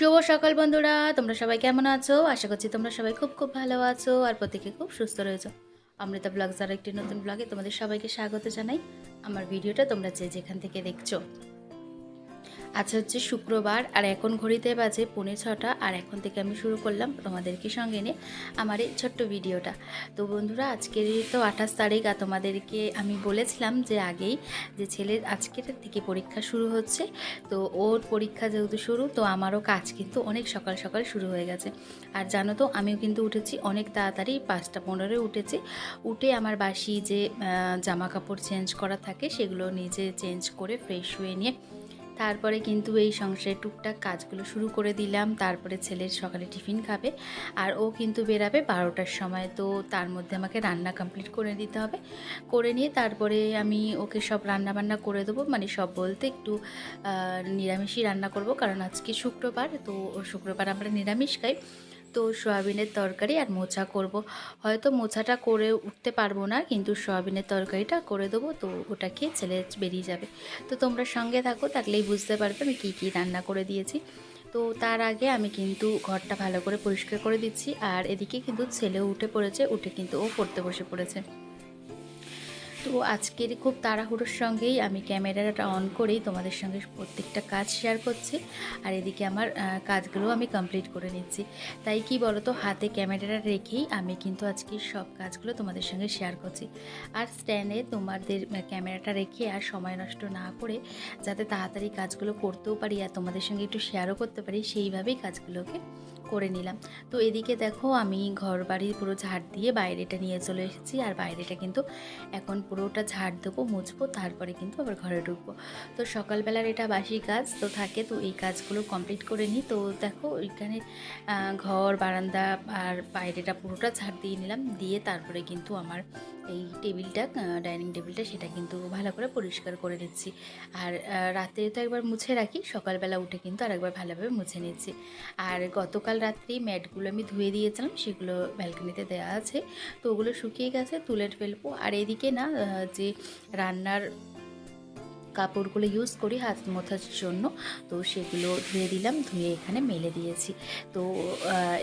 শুভ সকাল বন্ধুরা, তোমরা সবাই কেমন আছো? আশা করছি তোমরা সবাই খুব খুব ভালো আছো আর প্রত্যেকে খুব সুস্থ রয়েছো। অমৃতা ব্লগস আর একটি নতুন ব্লগে তোমাদের সবাইকে স্বাগত জানাই। আমার ভিডিওটা তোমরা যে যেখান থেকে দেখছ। আজ হচ্ছে শুক্রবার, আর এখন ঘড়িতে বাজে পৌনে ছটা, আর এখন থেকে আমি শুরু করলাম তোমাদেরকে সঙ্গে নিয়ে আমার এই ছোট্ট ভিডিওটা। তো বন্ধুরা, আজকের তো আঠাশ তারিখ, আর তোমাদেরকে আমি বলেছিলাম যে আগেই যে ছেলের আজকের থেকে পরীক্ষা শুরু হচ্ছে। তো ওর পরীক্ষা যেহেতু শুরু, তো আমারও কাজ কিন্তু অনেক সকাল সকাল শুরু হয়ে গেছে। আর জানো তো, আমিও কিন্তু উঠেছি অনেক তাড়াতাড়ি, পাঁচটা পনেরোয় উঠেছি। উঠে আমার বাসি যে জামা কাপড় চেঞ্জ করা থাকে, সেগুলো নিজে চেঞ্জ করে ফ্রেশ হয়ে নিয়ে তারপরে কিন্তু এই সংসারে টুকটাক কাজগুলো শুরু করে দিলাম। তারপরে ছেলের সকালে টিফিন খাবে আর ও কিন্তু বেরাবে বারোটার সময়। তো তার মধ্যে আমাকে রান্না কমপ্লিট করে দিতে হবে। করে নিয়ে তারপরে আমি ওকে সব রান্না বান্না করে দেবো। মানে সব বলতে একটু নিরামিষই রান্না করব। কারণ আজকে শুক্রবার, তো শুক্রবার আমরা নিরামিষ খাই। তো সয়াবিনের তরকারি আর মোছা করব। হয়তো মোছাটা করে উঠতে পারব না, কিন্তু সয়াবিনের তরকারিটা করে দেবো, তো ওটা খেয়ে ছেলে বেরিয়ে যাবে। তো তোমরা সঙ্গে থাকো, থাকলেই বুঝতে পারবে আমি কী কী রান্না করে দিয়েছি। তো তার আগে আমি কিন্তু ঘরটা ভালো করে পরিষ্কার করে দিচ্ছি, আর এদিকে কিন্তু ছেলে উঠে পড়েছে, উঠে কিন্তু ও পড়তে বসে পড়েছে। তো আজকের খুব তাড়াহুড়োর সঙ্গেই আমি ক্যামেরাটা অন করেই তোমাদের সঙ্গে প্রত্যেকটা কাজ শেয়ার করছি। আর এদিকে আমার কাজগুলো আমি কমপ্লিট করে নিচ্ছি। তাই কি বলো তো হাতে ক্যামেরাটা রেখেই আমি কিন্তু আজকে সব কাজগুলো তোমাদের সঙ্গে শেয়ার করছি। আর স্ট্যান্ডে তোমাদের ক্যামেরাটা রেখে আর সময় নষ্ট না করে যাতে তাড়াতাড়ি কাজগুলো করতেও পারি আর তোমাদের সঙ্গে একটু শেয়ারও করতে পারি, সেইভাবেই কাজগুলোকে করে নিলাম। তো এদিকে দেখো আমি ঘর বাড়ি পুরো ঝাড় দিয়ে বাইরেটা নিয়ে চলে এসেছি আর বাইরেটা কিন্তু এখন পুরোটা ঝাড় দেবো, মুছবো, তারপরে কিন্তু আবার ঘরে ঢুকবো। তো সকালবেলার এটা বাসি কাজ তো থাকে, তো এই কাজগুলো কমপ্লিট করে নিই। তো দেখো ওইখানে ঘর, বারান্দা আর বাইরেটা পুরোটা ঝাড় দিয়ে নিলাম। দিয়ে তারপরে কিন্তু আমার এই টেবিলটা ডাইনিং টেবিলটা সেটা কিন্তু ভালো করে পরিষ্কার করে নিচ্ছি। আর রাতে তো একবার মুছে রাখি, সকালবেলা উঠে কিন্তু আর একবার ভালোভাবে মুছে নিচ্ছি। আর গতকাল রাত্রি ম্যাটগুলো আমি ধুয়ে দিয়েছিলাম, সেগুলো ব্যালকনিতে দেওয়া আছে। তো ওগুলো শুকিয়ে গেছে, তুলে ফেলব। আর এদিকে না যে রান্নার কাপড়গুলো ইউজ করি, হাত মোথার জন্য। তো সেগুলো ধুয়ে দিলাম, ধুয়ে এখানে মেলে দিয়েছি। তো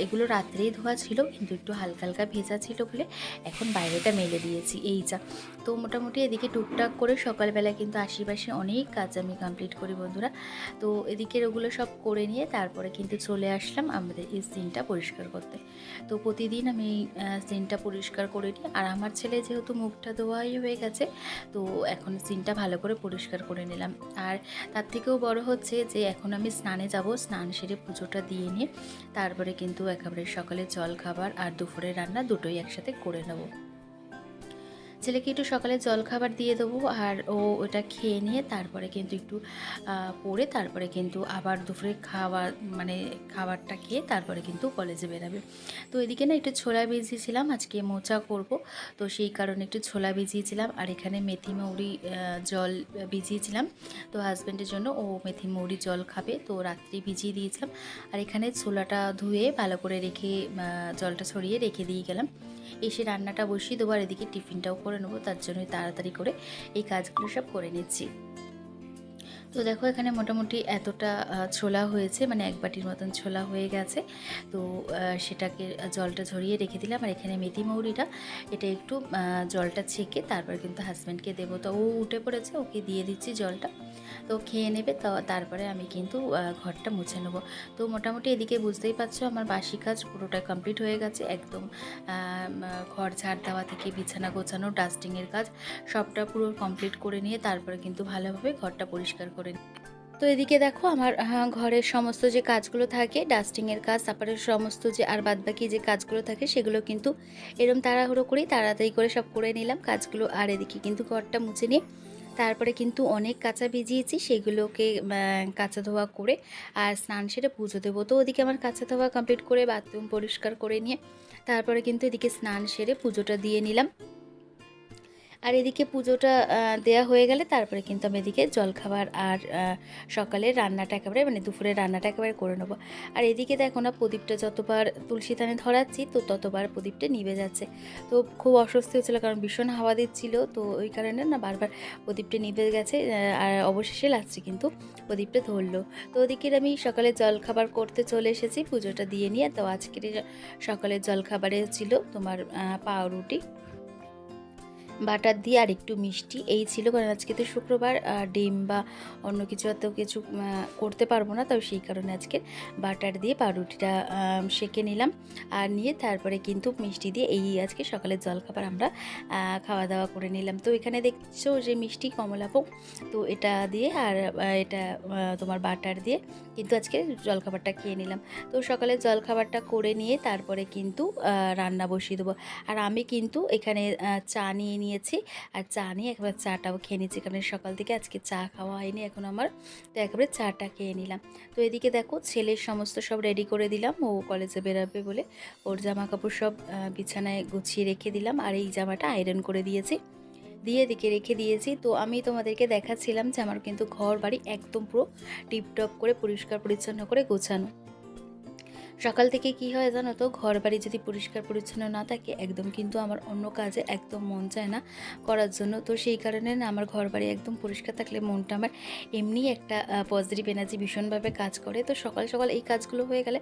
এগুলো রাত্রেই ধোয়া ছিল, কিন্তু একটু হালকা হালকা ভেজা ছিল বলে এখন বাইরেটা মেলে দিয়েছি, এই যা। তো মোটামুটি এদিকে টুকটাক করে সকালবেলা কিন্তু আশেপাশে অনেক কাজ আমি কমপ্লিট করি বন্ধুরা। তো এদিকের ওগুলো সব করে নিয়ে তারপরে কিন্তু চলে আসলাম আমাদের এই সিনটা পরিষ্কার করতে। তো প্রতিদিন আমি সিনটা পরিষ্কার করে নিই। আর আমার ছেলে যেহেতু মুখটা ধোয়াই হয়ে গেছে, তো এখন সিনটা ভালো করে পরিষ্কার করে নিলাম। আর তার থেকেও বড় হচ্ছে যে, এখন আমি স্নানে যাব, স্নান সেরে পুজোটা দিয়ে নিয়ে তারপরে কিন্তু একেবারে সকালে জল খাবার আর দুপুরে রান্না দুটোই একসাথে করে নেব। ছেলেকে একটু সকালে জল খাবার দিয়ে দেবো আর ও ওটা খেয়ে নিয়ে তারপরে কিন্তু একটু পরে তারপরে কিন্তু আবার দুপুরে খাবার মানে খাবারটা খেয়ে তারপরে কিন্তু কলেজে বেরাবে। তো এদিকে না একটু ছোলা ভিজিয়েছিলাম, আজকে মোচা করব। তো সেই কারণে একটু ছোলা ভিজিয়েছিলাম আর এখানে মেথি মৌরি জল ভিজিয়েছিলাম। তো হাজব্যান্ডের জন্য ও মেথি মৌরি জল খাবে। তো রাত্রি ভিজিয়ে দিয়েছিলাম আর এখানে ছোলাটা ধুয়ে ভালো করে রেখে জলটা ছড়িয়ে রেখে দিয়ে গেলাম। এসে রান্নাটা বসিয়ে দেবো আর এদিকে টিফিনটাও করে নেব তার জন্যই তাড়াতাড়ি করে এই কাজগুলো সব করে নিচ্ছি। তো দেখো, এখানে মোটামুটি এতটা ছোলা হয়েছে মানে এক বাটির মতন ছোলা হয়ে গেছে। তো সেটাকে জলটা ঝরিয়ে রেখে দিলাম। আর এখানে মেথি মৌরিটা, এটা একটু জলটা ছেঁকে তারপর কিন্তু হাজব্যান্ডকে দেবো। তো ও উঠে পড়েছে, ওকে দিয়ে দিচ্ছি জলটা। তো খেয়ে নেবে, তো তারপরে আমি কিন্তু ঘরটা মুছে নেব। তো মোটামুটি এদিকে বুঝতেই পারছ, আমার বাসি কাজ পুরোটা কমপ্লিট হয়ে গেছে। একদম ঘর ঝাড় দেওয়া থেকে বিছানা গোছানো ডাস্টিংয়ের কাজ, সবটা পুরো কমপ্লিট করে নিয়ে তারপরে কিন্তু ভালোভাবে ঘরটা পরিষ্কার করে নিই। তো এদিকে দেখো আমার ঘরের সমস্ত যে কাজগুলো থাকে ডাস্টিংয়ের কাজ তারপরে সমস্ত যে, আর বাদবাকি যে কাজগুলো থাকে, সেগুলো কিন্তু এরম তাড়াহুড়ো করেই তাড়াতাড়ি করে সব করে নিলাম কাজগুলো। আর এদিকে কিন্তু ঘরটা মুছে নিয়ে তারপরে কিন্তু অনেক কাঁচা ভিজিয়েছি, সেগুলোকে কাঁচা ধোয়া করে আর স্নান সেরে পুজো দেবো। তো ওদিকে আমার কাঁচা ধোয়া কমপ্লিট করে বাথরুম পরিষ্কার করে নিয়ে তারপরে কিন্তু এদিকে স্নান সেরে পুজোটা দিয়ে নিলাম। আর এদিকে পুজোটা দেয়া হয়ে গেলে তারপরে কিন্তু আমি এদিকে জলখাবার আর আহ, সকালের রান্নাটা একেবারে মানে দুপুরের রান্নাটা একেবারে করে নেব। আর এদিকে দেখো না প্রদীপটা যতবার তুলসী থানে ধরাচ্ছি তো ততবার প্রদীপটা নিভে যাচ্ছে। তো খুব অস্বস্তি হচ্ছিল কারণ ভীষণ হাওয়া দিচ্ছিল তো ওই কারণে না বারবার প্রদীপটা নিভে গেছে আর অবশেষে লাগছে কিন্তু প্রদীপটা ধরলো। তো ওদিকে আমি সকালে জলখাবার করতে চলে এসেছি পুজোটা দিয়ে নিয়ে। তো আজকের সকালের জলখাবারে ছিল তোমার পাউরুটি বাটার দিয়ে আর একটু মিষ্টি। এই ছিল কারণ আজকে তো শুক্রবার ডিম বা অন্য কিছু এত কিছু করতে পারব না, তবে সেই কারণে আজকে বাটার দিয়ে পাউরুটিটা সেঁকে নিলাম। আর নিয়ে তারপরে কিন্তু মিষ্টি দিয়ে এই আজকে সকালের জলখাবার আমরা খাওয়া দাওয়া করে নিলাম। তো এখানে দেখছ যে মিষ্টি কমলাভোগ তো এটা দিয়ে আর এটা তোমার বাটার দিয়ে কিন্তু আজকে জলখাবারটা খেয়ে নিলাম। তো সকালে জলখাবারটা করে নিয়ে তারপরে কিন্তু রান্না বসিয়ে দেবো। আর আমি কিন্তু এখানে চা নিয়ে নিয়েছি আর চা নিয়ে একবার চাটাও খেয়ে নিচ্ছি কারণ সকাল থেকে আজকে চা খাওয়া হয়নি। এখন আমার তো একেবারে চাটা খেয়ে নিলাম। তো এদিকে দেখো ছেলের সমস্ত সব রেডি করে দিলাম। ও কলেজে বেরোবে বলে ওর জামা কাপড় সব বিছানায় গুছিয়ে রেখে দিলাম। আর এই জামাটা আয়রন করে দিয়েছি। দিয়ে এদিকে রেখে দিয়েছি। তো আমি তোমাদেরকে দেখাচ্ছিলাম যে আমার কিন্তু ঘর বাড়ি একদম পুরো টিপটপ করে পরিষ্কার পরিচ্ছন্ন করে গোছানো। সকাল থেকে কি হয় জানো তো? ঘর বাড়ি যদি পরিষ্কার পরিচ্ছন্ন না থাকে, একদম কিন্তু আমার অন্য কাজে একদম মন চায় না করার জন্য। তো সেই কারণে না আমার ঘর বাড়ি একদম পরিষ্কার থাকলে মনটা আমার এমনি একটা পজিটিভ এনার্জি ভীষণভাবে কাজ করে। তো সকাল সকাল এই কাজগুলো হয়ে গেলে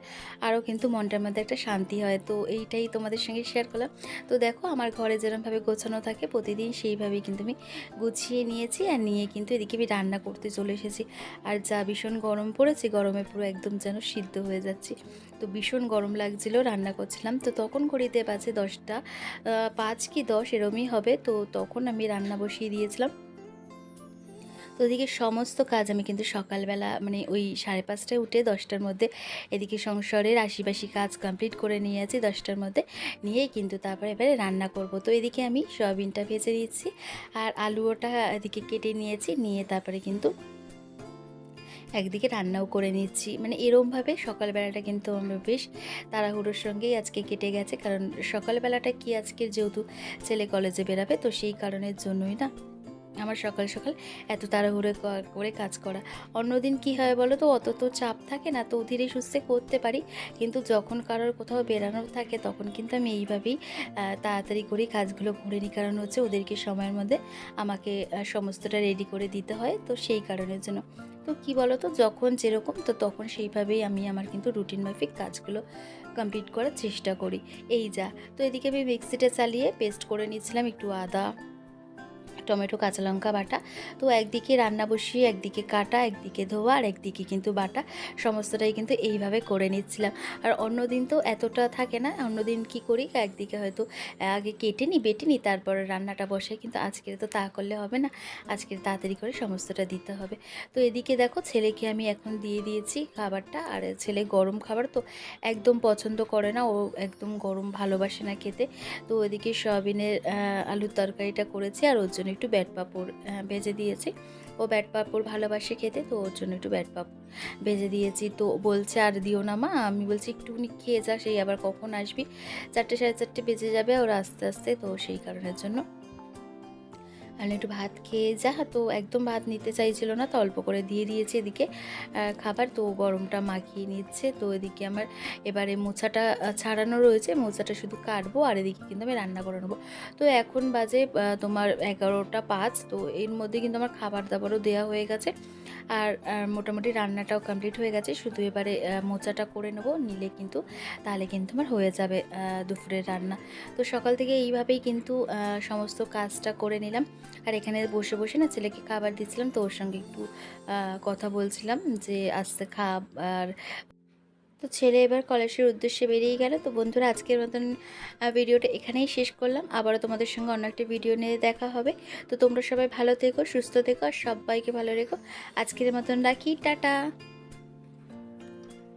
আরও কিন্তু মনটার মধ্যে একটা শান্তি হয়। তো এইটাই তোমাদের সঙ্গে শেয়ার করলাম। তো দেখো আমার ঘরে যেরকমভাবে গোছানো থাকে, প্রতিদিন সেইভাবেই কিন্তু আমি গুছিয়ে নিয়েছি আর নিয়ে কিন্তু এদিকে আমি রান্না করতে চলে এসেছি। আর যা ভীষণ গরম পড়েছে, গরমে পুরো একদম যেন সিদ্ধ হয়ে যাচ্ছি। তো ভীষণ গরম লাগছিল, রান্না করছিলাম। তো তখন ঘড়িতে বাজে দশটা। পাঁচ কি দশ এরমই হবে। তো তখন আমি রান্না বসিয়ে দিয়েছিলাম। তো ওদিকে সমস্ত কাজ আমি কিন্তু সকালবেলা মানে ওই সাড়ে পাঁচটায় উঠে দশটার মধ্যে এদিকে সংসারের আশিপাশি কাজ কমপ্লিট করে নিয়ে আছি দশটার মধ্যে। নিয়েই কিন্তু তারপরে এবারে রান্না করব। তো এদিকে আমি সয়াবিনটা ভেজে দিচ্ছি আর আলুটা এদিকে কেটে নিয়েছি। নিয়ে তারপরে কিন্তু একদিকে রান্নাও করে নিচ্ছি। মানে এরমভাবে সকালবেলাটা কিন্তু আমরা বেশ তাড়াহুড়োর সঙ্গেই আজকে কেটে গেছে। কারণ সকালবেলাটা কি আজকের যেহেতু ছেলে কলেজে বেরাবে, তো সেই কারণের জন্যই না আমার সকাল সকাল এত তাড়াহুড়ো করে কাজ করা। অন্যদিন কি হয় বলো তো, অত তো চাপ থাকে না, তো ধীরে সুস্থে করতে পারি। কিন্তু যখন কারোর কোথাও বেরানোর থাকে, তখন কিন্তু আমি এইভাবেই তাড়াতাড়ি করে কাজগুলো করে নিই। কারণ হচ্ছে ওদেরকে সময়ের মধ্যে আমাকে সমস্তটা রেডি করে দিতে হয়, তো সেই কারণের জন্য। তো কি বলো তো, যখন যেরকম, তো তখন সেইভাবেই আমি আমার কিন্তু রুটিন মাফিক কাজগুলো কমপ্লিট করার চেষ্টা করি। এই যা। তো এদিকে আমি মিক্সিটা চালিয়ে পেস্ট করে নিয়েছিলাম একটু আদা টমেটো, কাঁচা লঙ্কা বাটা। তো একদিকে রান্না বসিয়ে, একদিকে কাটা, একদিকে ধোয়া, আর একদিকে কিন্তু বাটা। সমস্তটাই কিন্তু এইভাবে করে নিচ্ছিলাম। আর অন্য দিন তো এতটা থাকে না, অন্য দিন কী করি? একদিকে হয়তো আগে কেটে নিই, বেটে নিই, তারপরে রান্নাটা বসে কিন্তু আজকে তো তা করলে হবে না। আজকে তাড়াতাড়ি করে সমস্তটা দিতে হবে। তো এদিকে দেখো, ছেলেকে আমি এখন দিয়ে দিয়েছি খাবারটা। আর ছেলে গরম খাবার তো একদম পছন্দ করে না। ও একদম গরম ভালোবাসে না খেতে। তো ওইদিকে সয়াবিনের আলুর তরকারিটা করেছি। আর ওর জন্য একটু ব্যাট পাঁপড় ভেজে দিয়েছি। ও ব্যাট পাপড় ভালোবাসে খেতে, তো ওর জন্য একটু ব্যাট পাঁপড় ভেজে দিয়েছি। তো বলছে, আর দিও না মা। আমি বলছি, একটুখানি খেয়ে যা, সেই আবার কখন আসবি? চারটে সাড়ে চারটে বেজে যাবে, ওর আস্তে আস্তে, তো সেই কারণের জন্য আর একটু ভাত খেয়ে যা। তো একদম ভাত নিতে চাইছিল না তো অল্প করে দিয়ে দিয়েছে এদিকে। খাবার তো গরমটা মাখিয়ে নিচ্ছে তো এদিকে আমার এবারে আহ, ছাড়ানো রয়েছে। মোচাটা শুধু কাটবো আর এদিকে কিন্তু আমি রান্না করে নেব। তো এখন বাজে তোমার এগারোটা পাঁচ তো এর মধ্যে কিন্তু আমার খাবার দাবারও দেওয়া হয়ে গেছে। আর মোটামুটি রান্নাটাও কমপ্লিট হয়ে গেছে। শুধু এবারে মোচাটা করে নেব নিলে কিন্তু তাহলে কিন্তু আমার হয়ে যাবে দুপুরের রান্না। তো সকাল থেকে এইভাবেই কিন্তু সমস্ত কাজটা করে নিলাম। আর এখানে বসে বসে না ছেলেকে খাবার দিচ্ছিলাম তো ওর সঙ্গে একটু কথা বলছিলাম যে আস্তে খাব আর তো ছেলে এবার কলেজের উদ্দেশ্যে বেরিয়ে গেল। তো বন্ধুরা, আজকের মতন ভিডিওটা এখানেই শেষ করলাম। আবারও তোমাদের সঙ্গে অন্য একটা ভিডিও নিয়ে দেখা হবে। তো তোমরা সবাই ভালো থেকো, সুস্থ থেকো সবাইকে ভালো রেখো। আজকের মতন রাখি, টাটা।